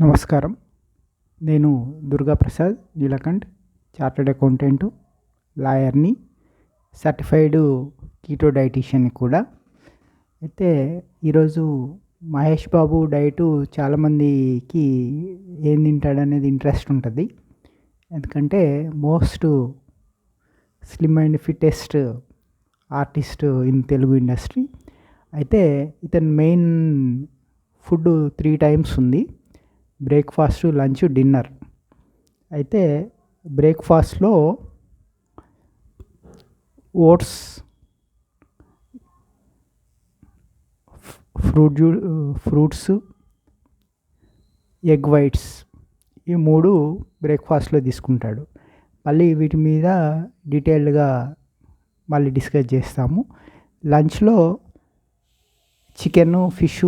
నమస్కారం. నేను Durgaprasad Neelakanth chartered accountant లాయర్ని సర్టిఫైడ్ కీటో డైటీషియన్ని కూడా. అయితే ఈరోజు మహేష్ బాబు డైటు చాలామందికి ఏం తింటాడనేది ఇంట్రెస్ట్ ఉంటుంది. ఎందుకంటే most slim and fittest artist in Telugu industry. అయితే ఇతని మెయిన్ ఫుడ్ త్రీ టైమ్స్ ఉంది. Breakfast lunch dinner. అయితే బ్రేక్ఫాస్ట్లో oats fruit juice fruits egg whites ఈ మూడు బ్రేక్ఫాస్ట్లో తీసుకుంటాడు. మళ్ళీ వీటి మీద డీటెయిల్డ్గా మళ్ళీ డిస్కస్ చేస్తాము. లంచ్లో chicken fish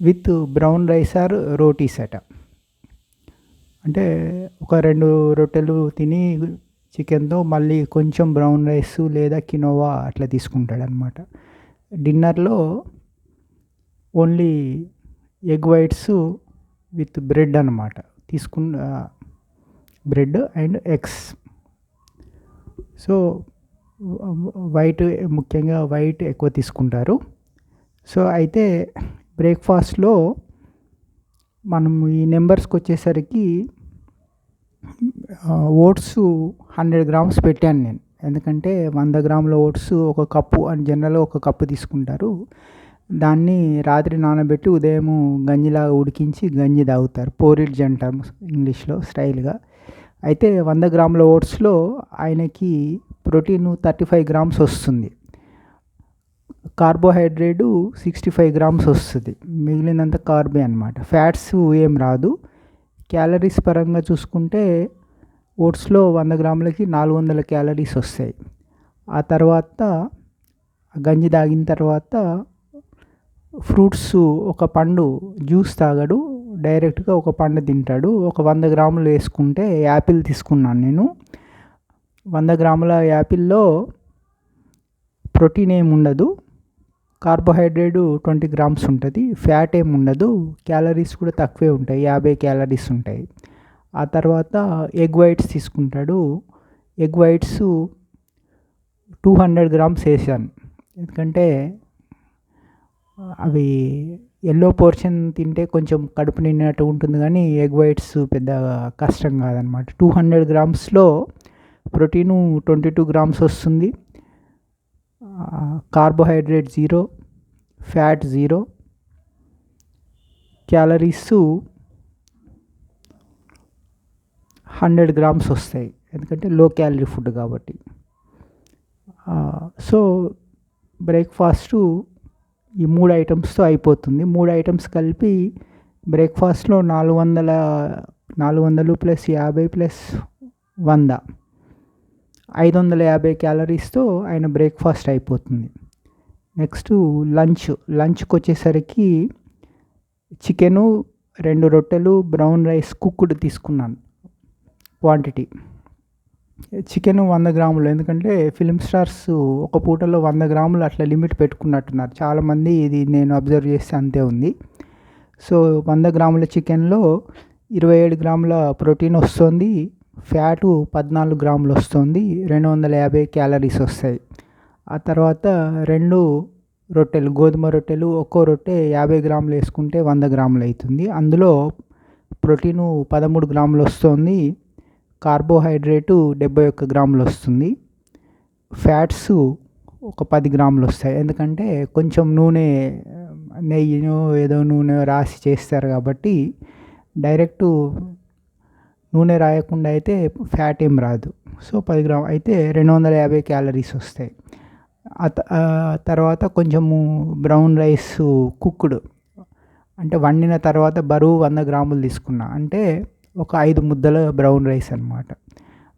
with brown rice or rotis అట అంటే ఒక రెండు రొట్టెలు తిని చికెన్తో మళ్ళీ కొంచెం బ్రౌన్ రైస్ లేదా కినోవా అట్లా తీసుకుంటాడనమాట డిన్నర్లో only egg whites with bread అనమాట తీసుకున్న bread and eggs. So white ముఖ్యంగా వైట్ ఎక్కువ తీసుకుంటారు. సో అయితే బ్రేక్ఫాస్ట్లో మనం ఈ నెంబర్స్కి వచ్చేసరికి ఓట్స్ హండ్రెడ్ గ్రామ్స్ పెట్టాను నేను. ఎందుకంటే వంద గ్రాముల ఓట్స్ ఒక కప్పు అని జనరల్గా ఒక కప్పు తీసుకుంటారు. దాన్ని రాత్రి నానబెట్టి ఉదయం గంజిలాగా ఉడికించి గంజి తాగుతారు. పోరిడ్జ్ అంటాం ఇంగ్లీష్లో స్టైల్గా. అయితే వంద గ్రాముల ఓట్స్లో ఆయనకి ప్రోటీన్ థర్టీ ఫైవ్ గ్రామ్స్ వస్తుంది. కార్బోహైడ్రేటు సిక్స్టీ ఫైవ్ గ్రామ్స్ వస్తుంది. మిగిలినంత కార్బే అనమాట ఫ్యాట్స్ ఏం రాదు. క్యాలరీస్ పరంగా చూసుకుంటే ఓట్స్లో వంద గ్రాములకి నాలుగు వందల క్యాలరీస్ వస్తాయి. ఆ తర్వాత గంజి తాగిన తర్వాత ఫ్రూట్స్ ఒక పండు జ్యూస్ తాగడు డైరెక్ట్గా ఒక పండు తింటాడు. ఒక వంద గ్రాములు వేసుకుంటే యాపిల్ తీసుకున్నాను నేను. వంద గ్రాముల యాపిల్లో ప్రోటీన్ ఏమి ఉండదు. కార్బోహైడ్రేట్ ట్వంటీ గ్రామ్స్ ఉంటుంది. ఫ్యాట్ ఏమి ఉండదు. క్యాలరీస్ కూడా తక్కువే ఉంటాయి. యాభై క్యాలరీస్ ఉంటాయి. ఆ తర్వాత ఎగ్ వైట్స్ తీసుకుంటాడు. Egg whites two hundred grams వేసాను. ఎందుకంటే అవి ఎల్లో పోర్షన్ తింటే కొంచెం కడుపు నిండినట్టు ఉంటుంది కానీ ఎగ్ వైట్స్ పెద్ద కష్టం కాదనమాట. టూ హండ్రెడ్ గ్రామ్స్లో ప్రోటీను ట్వంటీ టూ గ్రామ్స్ వస్తుంది. Carbohydrate zero fat zero calories hundred grams వస్తాయి. ఎందుకంటే లో క్యాలరీ ఫుడ్ కాబట్టి. సో బ్రేక్ఫాస్ట్ ఈ మూడు ఐటమ్స్తో అయిపోతుంది. మూడు ఐటమ్స్ కలిపి బ్రేక్ఫాస్ట్లో నాలుగు వందల నాలుగు వందలు ప్లస్ యాభై ప్లస్ వంద. ఐదు వందల యాభై క్యాలరీస్తో ఆయన బ్రేక్ఫాస్ట్ అయిపోతుంది. Next lunch. లంచ్కి వచ్చేసరికి చికెను రెండు రొట్టెలు బ్రౌన్ రైస్ కుక్కుడు తీసుకున్నాను. క్వాంటిటీ. చికెన్ వంద గ్రాములు. ఎందుకంటే ఫిలిం స్టార్స్ ఒక పూటలో వంద గ్రాములు అట్లా లిమిట్ పెట్టుకున్నట్టున్నారు. చాలామంది ఇది నేను అబ్జర్వ్ చేస్తే అంతే ఉంది. సో వంద గ్రాముల చికెన్లో ఇరవై ఏడు గ్రాముల ప్రోటీన్ వస్తుంది. ఫ్యాటు పద్నాలుగు గ్రాములు వస్తుంది రెండు వందల యాభై క్యాలరీస్ వస్తాయి. ఆ తర్వాత రెండు రొట్టెలు గోధుమ రొట్టెలు ఒక్కో రొట్టె యాభై గ్రాములు వేసుకుంటే వంద గ్రాములు అవుతుంది. అందులో ప్రోటీను పదమూడు గ్రాములు వస్తుంది కార్బోహైడ్రేటు డెబ్బై ఒక్క గ్రాములు వస్తుంది. ఫ్యాట్స్ ఒక పది గ్రాములు వస్తాయి. ఎందుకంటే కొంచెం నూనె నెయ్యినో ఏదో నూనె రాసి చేస్తారు కాబట్టి డైరెక్ట్ నూనె రాయకుండా అయితే ఫ్యాట్ ఏం రాదు. సో పది గ్రామ్ అయితే రెండు వందల యాభై క్యాలరీస్ వస్తాయి. తర్వాత కొంచెము బ్రౌన్ రైస్ కుక్డ్ అంటే వండిన తర్వాత బరువు వంద గ్రాములు తీసుకున్నా. అంటే ఒక ఐదు ముద్దల బ్రౌన్ రైస్ అనమాట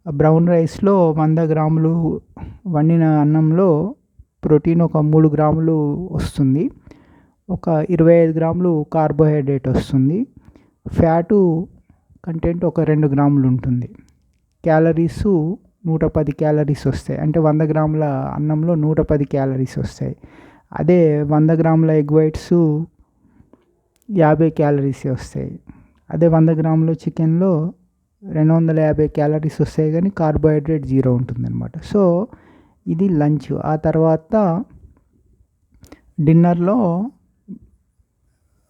బ్రౌన్ రైస్లో వంద గ్రాములు వండిన అన్నంలో ప్రోటీన్ ఒక మూడు గ్రాములు వస్తుంది. ఒక ఇరవై ఐదు గ్రాములు కార్బోహైడ్రేట్ వస్తుంది. ఫ్యాటు కంటెంట్ ఒక రెండు గ్రాములు ఉంటుంది. క్యాలరీస్ నూట పది క్యాలరీస్ వస్తాయి. అంటే వంద గ్రాముల అన్నంలో నూట పది క్యాలరీస్ వస్తాయి. అదే వంద గ్రాముల ఎగ్ వైట్స్ యాభై క్యాలరీస్ వస్తాయి. అదే వంద గ్రాముల చికెన్లో రెండు వందల యాభై క్యాలరీస్ వస్తాయి కానీ కార్బోహైడ్రేట్ జీరో ఉంటుందన్నమాట. సో ఇది లంచ్. ఆ తర్వాత డిన్నర్లో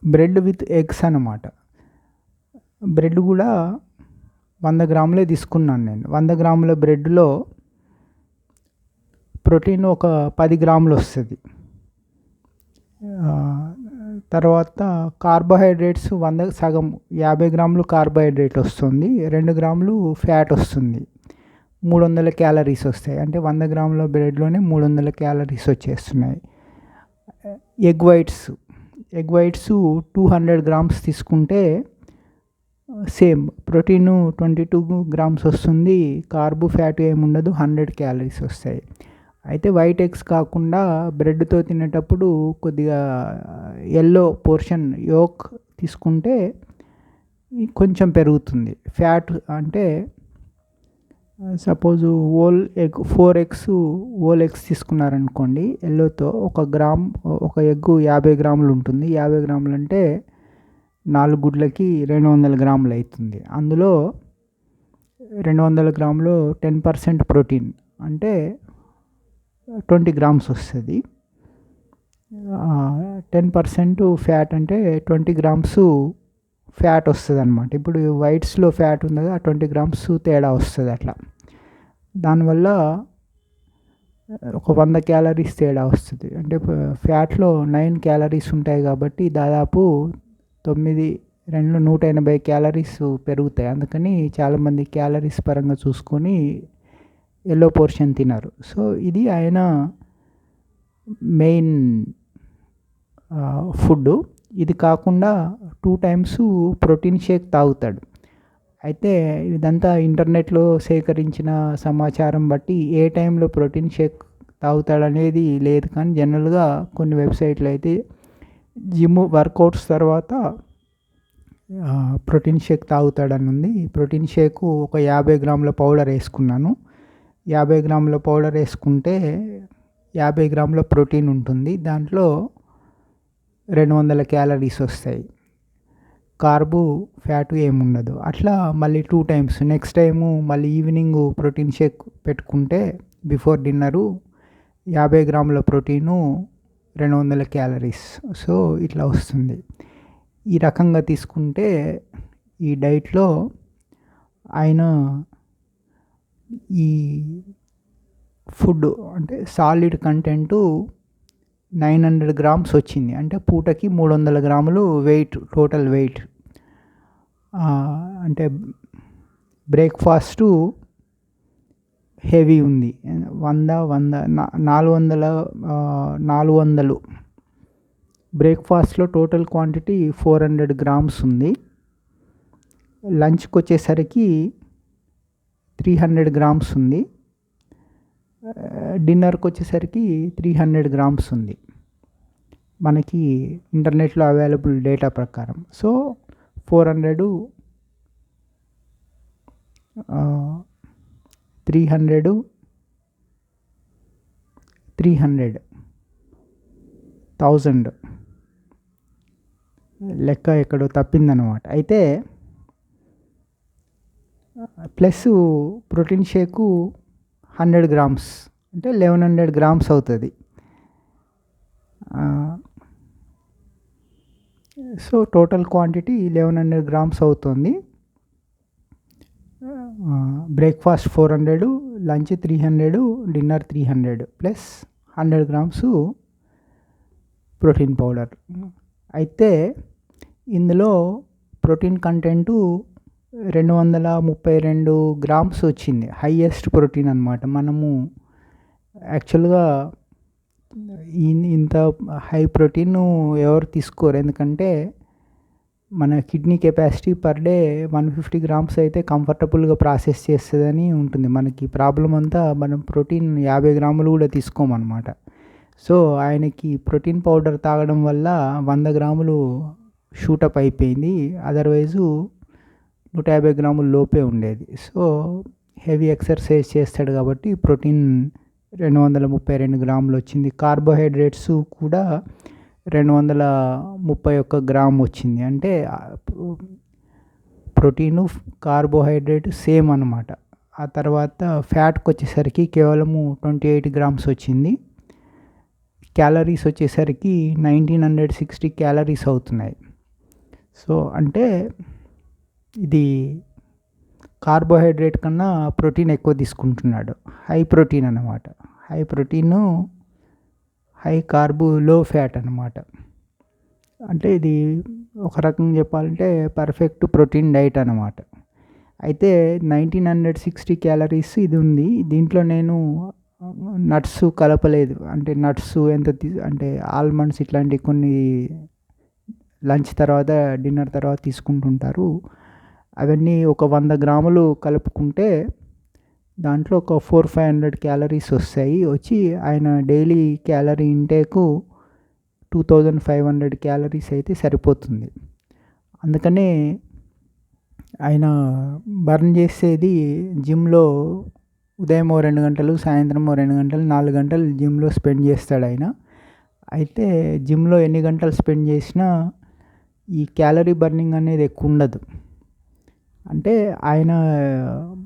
బ్రెడ్ విత్ ఎగ్స్ అన్నమాట. బ్రెడ్ కూడా వంద గ్రాములే తీసుకున్నాను నేను. వంద గ్రాముల బ్రెడ్లో ప్రోటీన్ ఒక పది గ్రాములు వస్తుంది. తర్వాత కార్బోహైడ్రేట్స్ వంద సగం యాభై గ్రాములు కార్బోహైడ్రేట్ వస్తుంది రెండు గ్రాములు ఫ్యాట్ వస్తుంది. మూడు వందల క్యాలరీస్ వస్తాయి. అంటే వంద గ్రాముల బ్రెడ్లోనే మూడు వందల క్యాలరీస్ వచ్చేస్తున్నాయి. Egg whites egg whites two hundred grams తీసుకుంటే same protein twenty two grams వస్తుంది కార్బు ఫ్యాట్ ఏముండదు హండ్రెడ్ క్యాలరీస్ వస్తాయి. అయితే వైట్ ఎగ్స్ కాకుండా బ్రెడ్తో తినేటప్పుడు కొద్దిగా ఎల్లో పోర్షన్ యోక్ తీసుకుంటే కొంచెం పెరుగుతుంది. ఫ్యాట్ అంటే suppose whole egg four eggs whole eggs తీసుకున్నారనుకోండి ఎల్లోతో ఒక గ్రామ్ ఒక ఎగ్ యాభై గ్రాములు ఉంటుంది. యాభై గ్రాములు అంటే నాలుగు గుడ్లకి రెండు వందల గ్రాములు అవుతుంది. అందులో రెండు వందల గ్రాములు టెన్ పర్సెంట్ ప్రోటీన్ అంటే ట్వంటీ గ్రామ్స్ వస్తుంది. టెన్ పర్సెంట్ ఫ్యాట్ అంటే ట్వంటీ గ్రామ్స్ ఫ్యాట్ వస్తుంది అనమాట ఇప్పుడు వైట్స్లో ఫ్యాట్ ఉంది ఆ ట్వంటీ గ్రామ్స్ తేడా వస్తుంది అట్లా. దానివల్ల ఒక వంద క్యాలరీస్ తేడా వస్తుంది. అంటే ఫ్యాట్లో నైన్ క్యాలరీస్ ఉంటాయి కాబట్టి దాదాపు తొమ్మిది రెండు నూట ఎనభై క్యాలరీస్ పెరుగుతాయి. అందుకని చాలామంది క్యాలరీస్ పరంగా చూసుకొని ఎల్లో పోర్షన్ తినరు సో ఇది ఆయన మెయిన్ ఫుడ్ ఇది కాకుండా టూ టైమ్స్ ప్రోటీన్ షేక్ తాగుతాడు. అయితే ఇదంతా ఇంటర్నెట్లో సేకరించిన సమాచారం బట్టి ఏ టైంలో ప్రోటీన్ షేక్ తాగుతాడనేది లేదు కానీ జనరల్గా కొన్ని వెబ్సైట్లు అయితే జిమ్ వర్కౌట్స్ తర్వాత ప్రోటీన్ షేక్ తాగుతాడని ఉంది. ప్రోటీన్ షేకు ఒక యాభై గ్రాముల పౌడర్ వేసుకున్నాను. యాభై గ్రాముల పౌడర్ వేసుకుంటే యాభై గ్రాముల ప్రోటీన్ ఉంటుంది. దాంట్లో రెండు వందల క్యాలరీస్ వస్తాయి. కార్బు ఫ్యాటు ఏముండదు. అట్లా మళ్ళీ టూ టైమ్స్. నెక్స్ట్ టైము మళ్ళీ ఈవినింగ్ ప్రోటీన్ షేక్ పెట్టుకుంటే బిఫోర్ డిన్నరు యాభై గ్రాముల ప్రోటీను రెండు వందల క్యాలరీస్. సో ఇట్లా వస్తుంది. ఈ రకంగా తీసుకుంటే ఈ డైట్లో ఆయన ఈ ఫుడ్ అంటే solid content nine hundred grams వచ్చింది. అంటే పూటకి మూడు వందల గ్రాములు వెయిట్ టోటల్ వెయిట్. అంటే బ్రేక్ఫాస్టు హెవీ ఉంది. వంద వంద నాలుగు వందల నాలుగు వందలు. బ్రేక్ఫాస్ట్లో total quantity four hundred grams ఉంది. లంచ్కి వచ్చేసరికి త్రీ హండ్రెడ్ గ్రామ్స్ ఉంది. డిన్నర్కి వచ్చేసరికి త్రీ హండ్రెడ్ గ్రామ్స్ ఉంది. మనకి ఇంటర్నెట్లో అవైలబుల్ డేటా ప్రకారం. So four hundred three hundred. Three hundred. Thousand. లెక్క ఎక్కడో తప్పిందనమాట అయితే plus protein shake hundred grams. అంటే లెవెన్ హండ్రెడ్ గ్రామ్స్ అవుతుంది. So total quantity eleven hundred grams అవుతుంది. Breakfast four hundred lunch three hundred dinner three hundred plus hundred grams protein powder. అయితే ఇందులో protein content రెండు వందల ముప్పై రెండు గ్రామ్స్ వచ్చింది. హైయెస్ట్ ప్రోటీన్ అనమాట మనము యాక్చువల్గా ఇంత హై ప్రోటీన్ ఎవరు తీసుకోరు. ఎందుకంటే మన kidney capacity per day one fifty grams అయితే కంఫర్టబుల్గా ప్రాసెస్ చేస్తుందని ఉంటుంది. మనకి ప్రాబ్లం అంతా మనం ప్రోటీన్ యాభై గ్రాములు కూడా తీసుకోమన్నమాట. సో ఆయనకి ప్రోటీన్ పౌడర్ తాగడం వల్ల వంద గ్రాములు షూటప్ అయిపోయింది. అదర్వైజు నూట యాభై గ్రాముల లోపే ఉండేది. సో హెవీ ఎక్సర్సైజ్ చేస్తాడు కాబట్టి ప్రోటీన్ రెండు వందల ముప్పై రెండు గ్రాములు వచ్చింది. కార్బోహైడ్రేట్స్ కూడా రెండు వందల ముప్పై ఒక్క గ్రామ్ వచ్చింది. అంటే ప్రోటీను కార్బోహైడ్రేట్ సేమ్ అనమాట ఆ తర్వాత ఫ్యాట్కి వచ్చేసరికి కేవలము ట్వంటీ ఎయిట్ గ్రామ్స్ వచ్చింది. క్యాలరీస్ వచ్చేసరికి నైన్టీన్ హండ్రెడ్ సిక్స్టీ క్యాలరీస్ అవుతున్నాయి. సో అంటే ఇది కార్బోహైడ్రేట్ కన్నా ప్రోటీన్ ఎక్కువ తీసుకుంటున్నాడు. హై ప్రోటీన్ అనమాట high protein high carb low fat అనమాట అంటే ఇది ఒక రకంగా చెప్పాలంటే పర్ఫెక్ట్ ప్రోటీన్ డైట్ అనమాట అయితే నైన్టీన్ హండ్రెడ్ సిక్స్టీ క్యాలరీస్ ఇది ఉంది. దీంట్లో నేను నట్స్ కలపలేదు. అంటే నట్స్ ఎంత అంటే ఆల్మండ్స్ ఇట్లాంటి కొన్ని లంచ్ తర్వాత డిన్నర్ తర్వాత తీసుకుంటుంటారు. అవన్నీ ఒక వంద గ్రాములు కలుపుకుంటే దాంట్లో ఒక ఫోర్ ఫైవ్ హండ్రెడ్ క్యాలరీస్ వస్తాయి. వచ్చి ఆయన daily calorie intake two thousand five hundred calories అయితే సరిపోతుంది. అందుకనే ఆయన బర్న్ చేసేది జిమ్లో ఉదయం ఓ రెండు గంటలు సాయంత్రం ఓ రెండు గంటలు నాలుగు గంటలు జిమ్లో స్పెండ్ చేస్తాడు ఆయన. అయితే జిమ్లో ఎన్ని గంటలు స్పెండ్ చేసినా ఈ క్యాలరీ బర్నింగ్ అనేది ఎక్కువ ఉండదు. అంటే ఆయన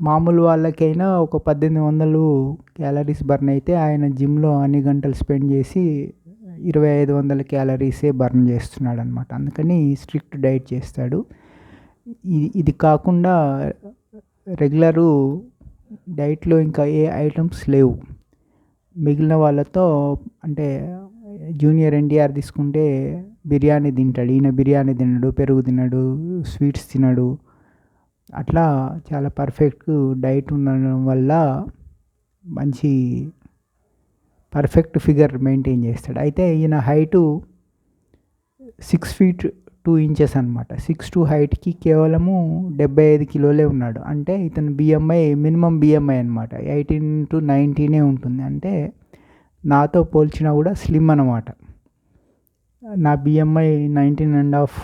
మామూలు వాళ్ళకైనా ఒక పద్దెనిమిది వందలు క్యాలరీస్ బర్న్ అయితే ఆయన జిమ్లో అన్ని గంటలు స్పెండ్ చేసి ఇరవై ఐదు వందల క్యాలరీసే బర్న్ చేస్తున్నాడు అనమాట అందుకని స్ట్రిక్ట్ డైట్ చేస్తాడు. ఇది కాకుండా రెగ్యులరు డైట్లో ఇంకా ఏ ఐటమ్స్ లేవు. మిగిలిన వాళ్ళతో అంటే జూనియర్ ఎన్టీఆర్ తీసుకుంటే బిర్యానీ తింటాడు ఈయన బిర్యానీ తినడు పెరుగు తినడు స్వీట్స్ తినడు అట్లా చాలా పర్ఫెక్ట్ డైట్ ఉండడం వల్ల మంచి పర్ఫెక్ట్ ఫిగర్ మెయింటైన్ చేస్తాడు. అయితే ఈయన height six feet two inches అనమాట సిక్స్ టూ హైట్కి కేవలము డెబ్బై ఐదు కిలోలే ఉన్నాడు. అంటే ఇతను బిఎంఐ మినిమం బిఎంఐ అనమాట ఎయిటీన్ టు నైన్టీనే ఉంటుంది. అంటే నాతో పోల్చినా కూడా స్లిమ్ అనమాట నా BMI nineteen and half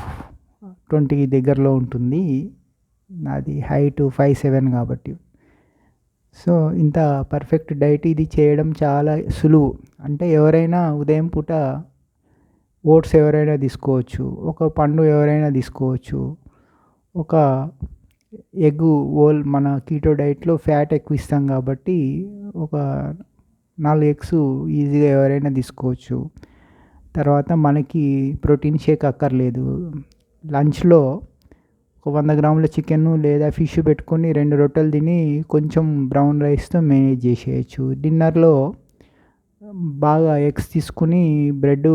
twenty దగ్గరలో ఉంటుంది. నాది హైట్ ఫైవ్ సెవెన్ కాబట్టి. సో ఇంత పర్ఫెక్ట్ డైట్ ఇది చేయడం చాలా సులువు. అంటే ఎవరైనా ఉదయం పూట ఓట్స్ ఎవరైనా తీసుకోవచ్చు ఒక పండు ఎవరైనా తీసుకోవచ్చు ఒక ఎగ్ ఓల్ మన కీటో డైట్లో ఫ్యాట్ ఎక్కువ ఇస్తాం కాబట్టి ఒక నాలుగు ఎగ్స్ ఈజీగా ఎవరైనా తీసుకోవచ్చు. తర్వాత మనకి ప్రోటీన్ షేక్ అక్కర్లేదు. లంచ్లో ఒక వంద గ్రాముల చికెన్ లేదా ఫిష్ పెట్టుకొని రెండు రొట్టెలు తిని కొంచెం బ్రౌన్ రైస్తో మేనేజ్ చేసేయచ్చు. డిన్నర్లో బాగా ఎగ్స్ తీసుకుని బ్రెడ్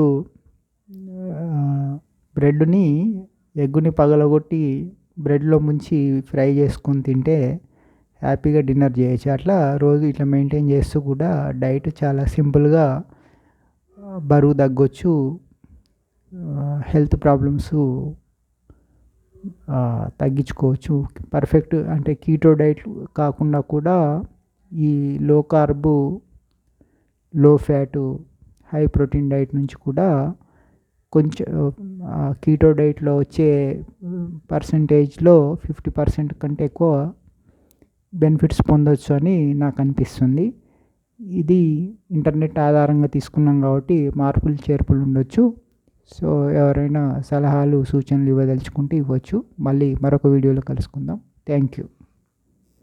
బ్రెడ్ని ఎగ్గుని పగలగొట్టి బ్రెడ్లో ముంచి ఫ్రై చేసుకొని తింటే హ్యాపీగా డిన్నర్ చేయొచ్చు. అట్లా రోజు ఇట్లా మెయింటైన్ చేస్తూ కూడా డైట్ చాలా సింపుల్గా బరువు తగ్గొచ్చు హెల్త్ ప్రాబ్లమ్స్ తగ్గించుకోవచ్చు. పర్ఫెక్ట్ అంటే కీటో డైట్ కాకుండా కూడా ఈ లో కార్బు లో ఫ్యాటు హై ప్రోటీన్ డైట్ నుంచి కూడా కొంచెం కీటో డైట్లో వచ్చే పర్సంటేజ్లో ఫిఫ్టీ పర్సెంట్ కంటే ఎక్కువ బెనిఫిట్స్ పొందవచ్చు అని నాకు అనిపిస్తుంది. ఇది ఇంటర్నెట్ ఆధారంగా తీసుకున్నాం కాబట్టి మార్పులు చేర్పులు ఉండొచ్చు. సో ఎవరైనా సలహాలు సూచనలు ఇవ్వదలుచుకుంటే ఇవ్వచ్చు. మళ్ళీ మరొక వీడియోలో కలుసుకుందాం. Thank you.